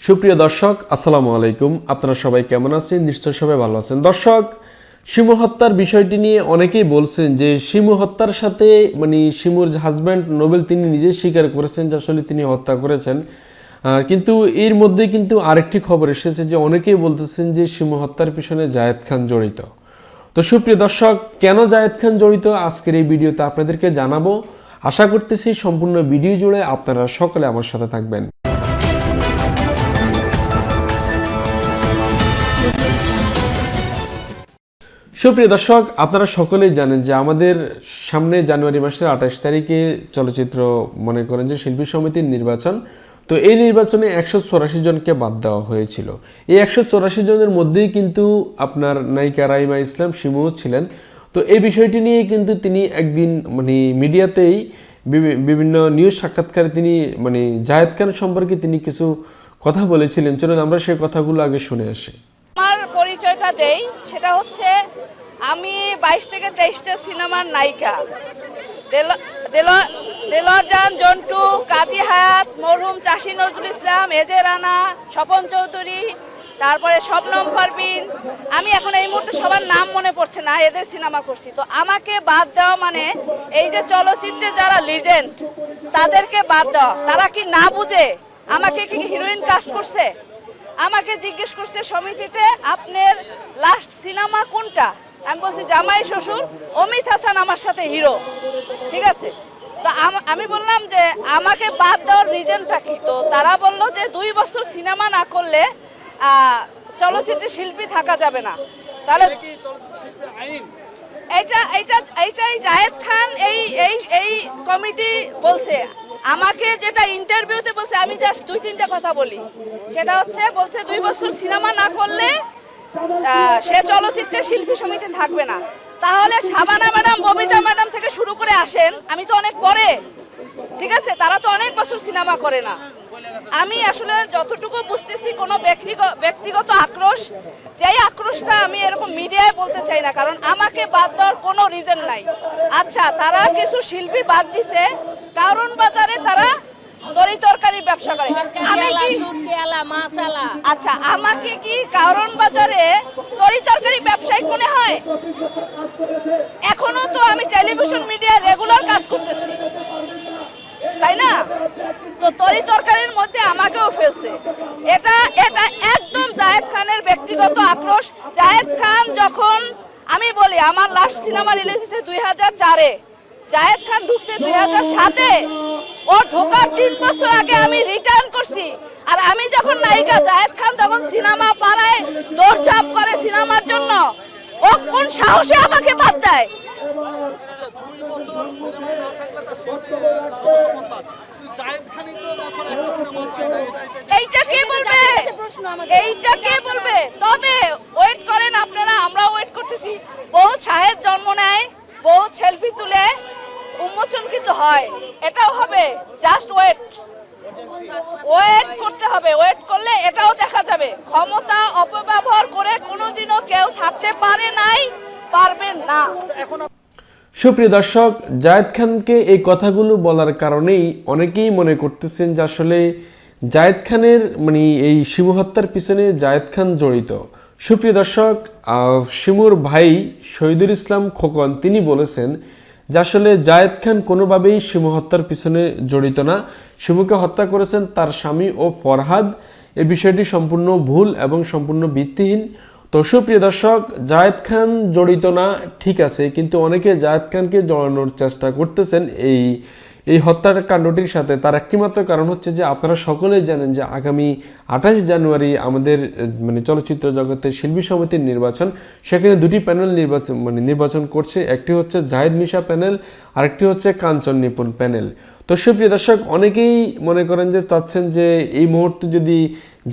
সুপ্রিয় দর্শক, আসসালামু আলাইকুম। আপনারা সবাই কেমন আছেন? নিশ্চয় সবাই ভালো আছেন। দর্শক, শিমু হত্যার বিষয়টি নিয়ে অনেকেই বলছেন যে শিমু হত্যার সাথে মানে শিমুর হাজব্যান্ড নোবেল তিনি নিজে স্বীকার করেছেন যে আসলে তিনি হত্যা করেছেন। কিন্তু এর মধ্যে কিন্তু আরেকটি খবর এসেছে যে অনেকেই বলতেছেন যে শিমু হত্যার পিছনে জায়েদ খান জড়িত। তো সুপ্রিয় দর্শক, কেন জায়েদ খান জড়িত? আজকের এই ভিডিওতে আপনাদেরকে জানাব। আশা করতেছি সম্পূর্ণ ভিডিও জুড়ে আপনারা সকলে আমার সাথে থাকবেন। সুপ্রিয় দর্শক, আপনারা সকলেই জানেন যে আমাদের সামনে জানুয়ারি মাসের আঠাশ তারিখে চলচ্চিত্র মনে করেন যে শিল্পী সমিতির নির্বাচন। তো এই নির্বাচনে একশো চৌরাশি জনকে বাদ দেওয়া হয়েছিল। এই একশো চৌরাশি জনের মধ্যেই কিন্তু আপনার নায়িকা রাইমা ইসলাম শিমুও ছিলেন। তো এই বিষয়টি নিয়ে কিন্তু তিনি একদিন মানে মিডিয়াতেই বিভিন্ন নিউজ সাক্ষাৎকারে তিনি মানে জায়েদ খান সম্পর্কে তিনি কিছু কথা বলেছিলেন। চলুন আমরা সেই কথাগুলো আগে শুনে আসি। পরিচয়টা দেই, সেটা হচ্ছে আমি বাইশ থেকে তেইশটা সিনেমার নায়িকা। দেল- দেল- দেলোয়ার জন্টু, কাজী হায়াত, মরহুম, চাষি নজরুল ইসলাম এজে রানা, স্বপন চৌধুরী, তারপরে শবনম পারবিন আমি এখন এই মুহূর্তে সবার নাম মনে পড়ছে না, এদের সিনেমা করছি। তো আমাকে বাদ দেওয়া মানে এই যে চলচ্চিত্রে যারা লিজেন্ড তাদেরকে বাদ দেওয়া। তারা কি না বুঝে? আমাকে কি হিরোইন কাস্ট করছে? আমাকে জিজ্ঞেস করছে সমিতিতে আপনার লাস্ট সিনেমা কোনটা? আমি বলছি জামাই শ্বশুর অমিত হাসান আমার সাথে হিরো ঠিক আছে? তো আমি বললাম যে আমাকে বাদ দেওয়ার রিজনটা কি? তো তারা বলল যে দুই বছর সিনেমা না করলে চলচ্চিত্রে শিল্পী থাকা যাবে না। তাহলে এটা এটা এইটাই জায়েদ খান এই এই এই কমিটি বলছে। আমাকে যেটা ইন্টারভিউতে বলছে, আমি জাস্ট দুই তিনটা কথা বলি। সেটা হচ্ছে, বলছে দুই বছর সিনেমা না করলে সে চলচ্চিত্রে শিল্পী সমিতি থাকবে না। তাহলে শাবানা ম্যাডাম, ববিতা ম্যাডাম থেকে শুরু করে আসেন। আমি তো অনেক পরে। ঠিক আছে? তারা তো অনেক বছর সিনেমা করে না। আমি আসলে যতটুকু বুঝতেছি, কোনো ব্যক্তিগত আক্রোশ, যেই আক্রোশটা আমি এরকম মিডিয়ায় বলতে চাই না, কারণ আমাকে বাদ দেওয়ার কোনো রিজন নাই। আচ্ছা তারা কিছু শিল্পী বাদ দিছে কারণ বাজারে তারা দড়ি তরকারি ব্যবসা করে। আমি কি আচ্ছা আমাকে কি কারণ বাজারে তরি তরকারি ব্যবসায়িক মনে হয়? এখনও তো আমি টেলিভিশন মিডিয়ায় রেগুলার কাজ করতেছি। তাই না? তো তরি তরকারির মধ্যে আমাকেও ফেলছে। এটা এটা একদম জায়েদ খানের ব্যক্তিগত আক্রোশ। জায়েদ খান যখন আমি বলি আমার লাস্ট সিনেমা রিলিজ হয়েছে দুই হাজার চারে। জায়েদ খান ঢুকছে দুই হাজার সাতে। ও ঢোকার তিন বছর আগে আমি রিটার্ন করছি। আর আমি যখন নায়িকা জায়েদ খান তখন সিনেমা পাড়ায় দৌড়ঝাঁপ করে সিনেমার জন্য। ও কোন সাহসে আমাকে বাদ দেয়? আচ্ছা দুই বছর সিনেমায় না থাকলে তার শিল্পী সদস্যপদ কিন্তু জায়েদ খানই তো বছর একটা সিনেমা পায় না এটা এটা- এইটা কে বলবে? এইটা কে বলবে? তবে ওয়েট করেন আপনারা আমরা ওয়েট করতেছি। বহুত সাহেব জন্ম নেয় বহুত সেলফি তুলে উন্মোচন কিন্তু হয়। এটাও হবে জাস্ট ওয়েট ওয়েট করতে হবে ওয়েট করলে এটাও দেখা যাবে। ক্ষমতা অপব্যবহার করে কোনোদিনও কেউ থাকতে পারে নাই, পারবে না। সুপ্রিয় দর্শক, জায়েদ খানকে এই কথাগুলো বলার কারণেই অনেকেই মনে করতেছেন যে আসলে জায়েদ খানের মানে এই শিমু হত্যার পিছনে জায়েদ খান জড়িত। সুপ্রিয় দর্শক শিমুর ভাই শহীদুল ইসলাম খোকন, তিনি বলেছেন যে আসলে জায়েদ খান কোনোভাবেই শিমু হত্যার পিছনে জড়িত না। শিমুকে হত্যা করেছেন তার স্বামী ও ফরহাদ। এ বিষয়টি সম্পূর্ণ ভুল এবং সম্পূর্ণ ভিত্তিহীন। তো সুপ্রিয় দর্শক, জায়েদ খান জড়িত না, ঠিক আছে, কিন্তু অনেকে জায়েদ খানকে জড়ানোর চেষ্টা করতেছেন এই এই হত্যার কাণ্ডটির সাথে তার একটি মাত্র কারণ হচ্ছে যে আপনারা সকলেই জানেন যে আগামী আঠাশ জানুয়ারি আমাদের মানে চলচ্চিত্র জগতের শিল্পী সমিতির নির্বাচন। সেখানে দুটি প্যানেল নির্বাচন মানে নির্বাচন করছে। একটি হচ্ছে জাহেদ মিশা প্যানেল, আরেকটি হচ্ছে কাঞ্চন নিপুণ প্যানেল। তো সুপ্রিয় দর্শক, অনেকেই মনে করেন যে, চাচ্ছেন যে এই মুহূর্তে যদি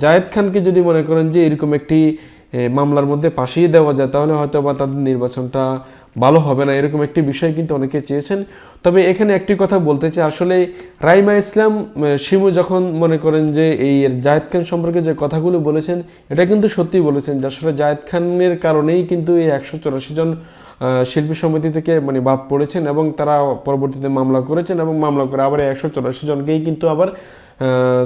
জায়েদ খানকে যদি মনে করেন যে এরকম একটি মামলার মধ্যে পাশিয়ে দেওয়া যায়, তাহলে হয়তো বা তাদের নির্বাচনটা ভালো হবে না, এরকম একটি বিষয় কিন্তু অনেকে চেয়েছেন। তবে এখানে একটি কথা বলতে চাই, আসলে রাইমা ইসলাম শিমু যখন মনে করেন যে এই জায়েদ খান সম্পর্কে যে কথাগুলো বলেছেন, এটা কিন্তু সত্যি বলেছেন যে আসলে জায়েদ খানের কারণেই কিন্তু এই একশো চৌরাশি জন শিল্পী সমিতি থেকে মানে বাদ পড়েছেন এবং তারা পরবর্তীতে মামলা করেছেন এবং মামলা করে আবার একশো চৌরাশি জনকেই কিন্তু আবার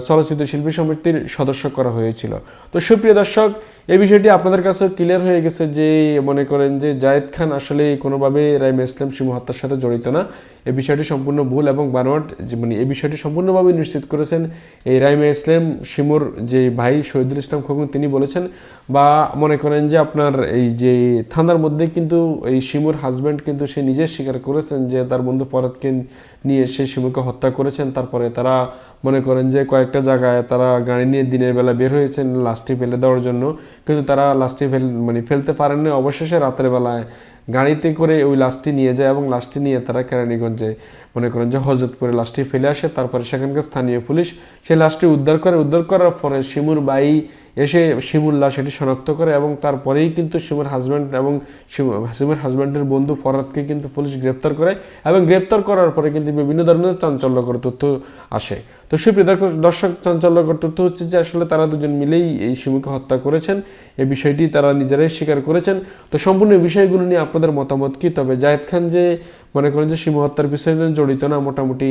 চলচ্চিত্র শিল্পী সমিতির সদস্য করা হয়েছিল। তো সুপ্রিয় দর্শক, এই বিষয়টি আপনাদের কাছেও ক্লিয়ার হয়ে গেছে যে মনে করেন যে জায়েদ খান আসলে কোনোভাবে রাইমা ইসলাম শিমু হত্যার সাথে জড়িত না। এই বিষয়টি সম্পূর্ণ ভুল এবং বানোয়াট মানে এই বিষয়টি সম্পূর্ণভাবে নিশ্চিত করেছেন এই রাইমা ইসলাম শিমুর যে ভাই শহীদুল ইসলাম খোকন, তিনি বলেছেন, বা মনে করেন যে আপনার এই যে থানার মধ্যে কিন্তু এই শিমুর হাজব্যান্ড কিন্তু সে নিজে স্বীকার করেছেন যে তার বন্ধু পরাতকে নিয়ে এসে শিমুকে হত্যা করেছেন। তারপরে তারা মনে করেন যে কয়েকটা জায়গায় তারা গাড়ি নিয়ে দিনের বেলা বের হয়েছেন লাস্টে ফেলে দেওয়ার জন্য। কিন্তু তারা লাস্টে ফেল মানে ফেলতে পারেননি। অবশেষে রাতের বেলায় গাড়িতে করে ওই লাশটি নিয়ে যায় এবং লাশটি নিয়ে তারা কেরানীগঞ্জে মনে করেন যে হজরতপুরে লাশটি ফেলে আসে। তারপরে সেখানকার স্থানীয় পুলিশ সেই লাশটি উদ্ধার করে। উদ্ধার করার পরে শিমুর বাই এসে শিমুর লাশ এটি শনাক্ত করে এবং তারপরেই কিন্তু শিমুর হাজব্যান্ড এবং শিমু- শিমুর হাজব্যান্ডের বন্ধু ফরাদকে কিন্তু পুলিশ গ্রেপ্তার করে এবং গ্রেপ্তার করার পরে কিন্তু বিভিন্ন ধরনের চাঞ্চল্যকর তথ্য আসে। তো সুপ্রিয় দর্শক- চাঞ্চল্যকর তথ্য হচ্ছে যে আসলে তারা দুজন মিলেই এই শিমুকে হত্যা করেছেন। এই বিষয়টি তারা নিজেরাই স্বীকার করেছেন। তো সম্পূর্ণ বিষয়গুলো নিয়ে আপনাদের মতামত কি? তবে জায়েদ খান যে মনে করেন যে সীমা হত্যার বিষয়ে জড়িত না, মোটামুটি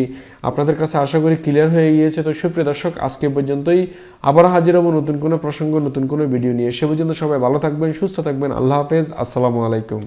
আপনাদের কাছে আশা করি ক্লিয়ার হয়ে গিয়েছে। তো সুপ্রিয় দর্শক, আজকে পর্যন্তই। আবার হাজির হব নতুন কোনো প্রসঙ্গ, নতুন কোনো ভিডিও নিয়ে। সে পর্যন্ত সবাই ভালো থাকবেন, সুস্থ থাকবেন। আল্লাহ হাফেজ। আসসালামু আলাইকুম।